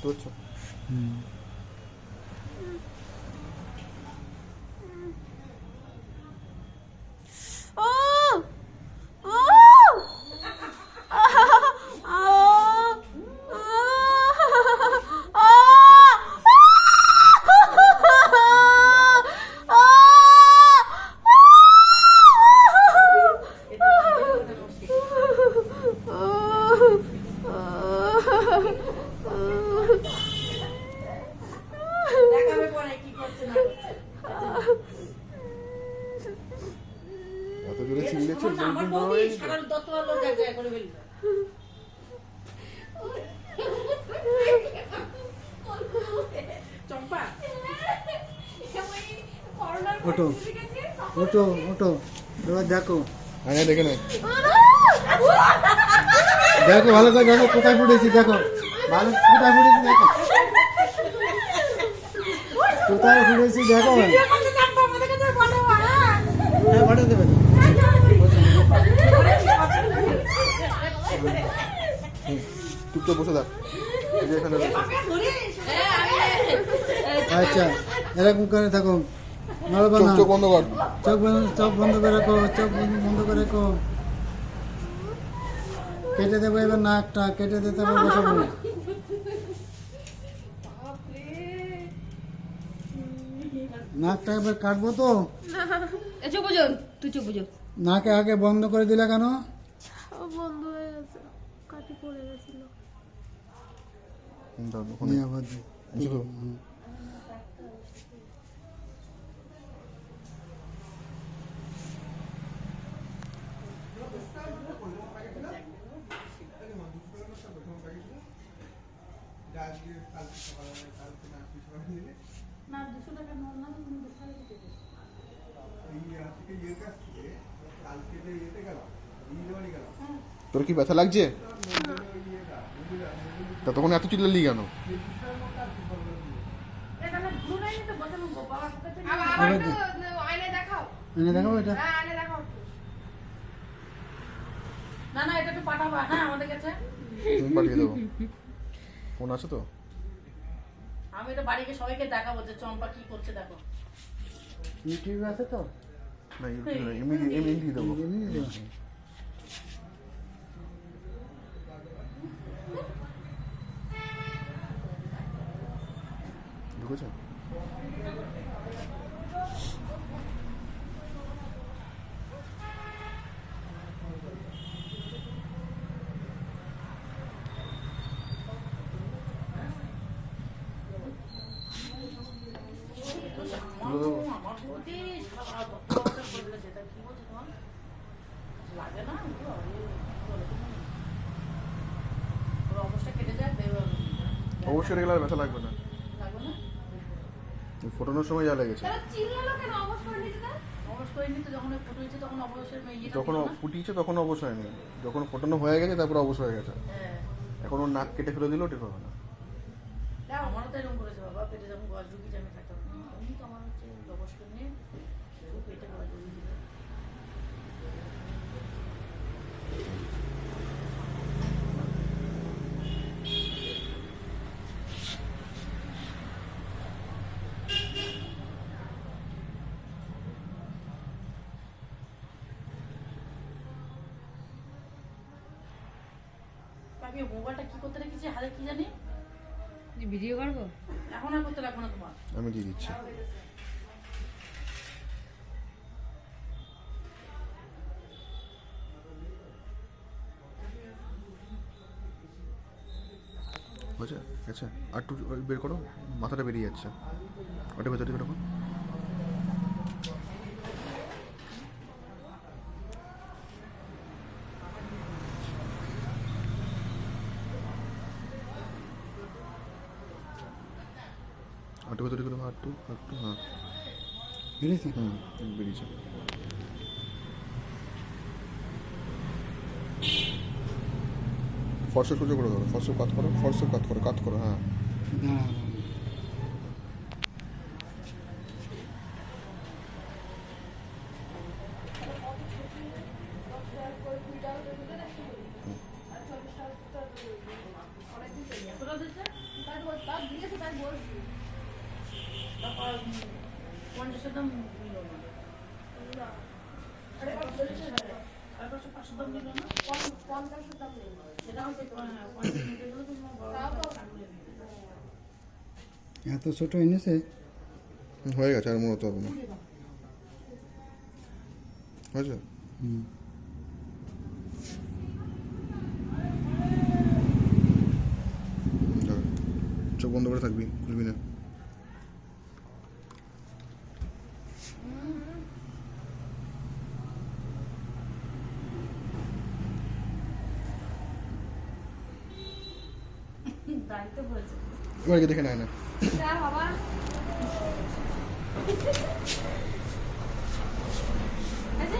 多久？嗯 ওটো ওটো ওটো এবার দেখো। হ্যাঁ দেখে নে। দেখো ভালো করে দেখো কোথায় ফুটেছি দেখো। ভালো কোথায় ফুটেছি দেখো। কোথায় ফুটেছি দেখো। হ্যাঁ পাঠিয়ে দেবে। চুপচাপ বসে থাক। এখানে আচ্ছা এরকম করে থাকো চোখ বন্ধ কর। চোখ বন্ধ চোখ বন্ধ করে রাখো চোখ বন্ধ বন্ধ করে রাখো। কেটে দেবো এবার নাকটা কেটে দিতে হবে বসাবো। নাকটা এবার কাটবো তো? চুপ বুঝো তুই চুপ বুঝো নাকে আগে বন্ধ করে দিলে কেন বন্ধ হয়ে গেছে কাটি পড়ে গেছিল হুম, দাও, ওখানে। নিয়ে আবার দি। বুঝে দাও। তোর কি ব্যথা লাগছে? তা তখন এত চিল্লালি কেন? এটা না না এটা পাঠাবা হ্যাঁ আমাদের কাছে পাঠিয়ে দেবো। ফোন আছে তো? আমি এটা বাড়িকে সবাইকে দেখাবো যে চম্পা কি করছে, দেখো। ইউটিউব আছে তো না ইউটিউব না, এমনি দিয়ে- এমনি দিয়ে দেবো এমনি দেবো। ঢুকেছে তুলে দেবো আমার প্রতি সারা দত্তবাবুটা করে দিলে যেটা কি বলছে তোমার লাগে না একটু? আরে, কি বলে তুমি? ওর অবস্থা কেটে যায় বের হবে। অবশ্যই রেগুলার ব্যথা লাগবে না। লাগবে না? ওই ফোটানোর সময় যা লেগেছে। যখন ফুটিয়েছে তখন অবশ হয়নি। যখন ফোটানো হয়ে গেছে তারপর অবশ হয়ে গেছে। হ্যাঁ। এখন ওর নাক কেটে ফেলে দিলেও ঠিক হবে না। আমারও তো এরকম করেছে বাবা। পেটে যখন গজ ঢুকিয়েছে আমি থাকতাম এমনি তো আমার হচ্ছে নিয়ে পেটে গজ আমি মোবাইলটা কি করতে রেখেছি হাতে কি জানি? ভিডিও করব? এখন আর করতে রাখব না তোমার। আমি দিয়ে দিচ্ছি। হয়েছে? আচ্ছা আর একটু বের করো মাথাটা বেরিয়ে যাচ্ছে। ওটা ভেতর দিকে ভেতর দিকে রাখো আটটু আটটু হ্যাঁ। বেরিয়েছে? হুম বেরিয়েছে। ফর্সে সোজা করে ধরো ফর্সে কাত করো ফর্সে কাত করো কাত করো হ্যাঁ। দাঁড়া এতটা এত ছোট এনেছে? হয়ে গেছে আর হতে হবে না। হয়েছে? হুম। চোখ বন্ধ করে থাকবি খুলবি না। পড়েছে এবার দেখে নেয় না। বাবা।